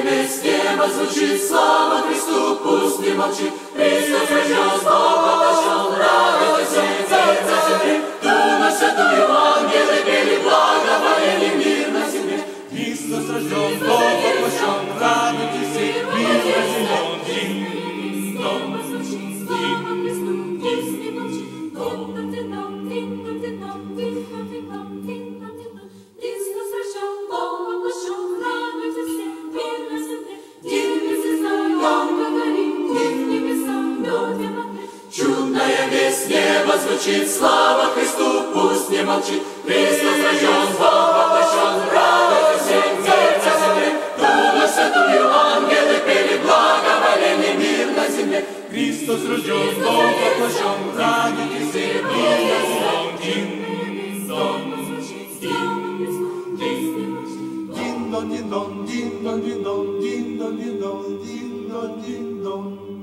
весь небо звучит, слава Христу, пусть не молчит. Христос рожден, звучит, слава Христу, пусть не молчит. Христос рожден, Бог воплощен, радуйся, сердце земли. Ту на святую ангелы пели, благоволение мир на земле. Христос рожден, Бог воплощен, земле. Снова звучит слава Христу, пусть не молчит. Дин-дон, дин-дон, дин-дон, дин-дон, дин-дон, дин-дон, дин-дон, дин-дон.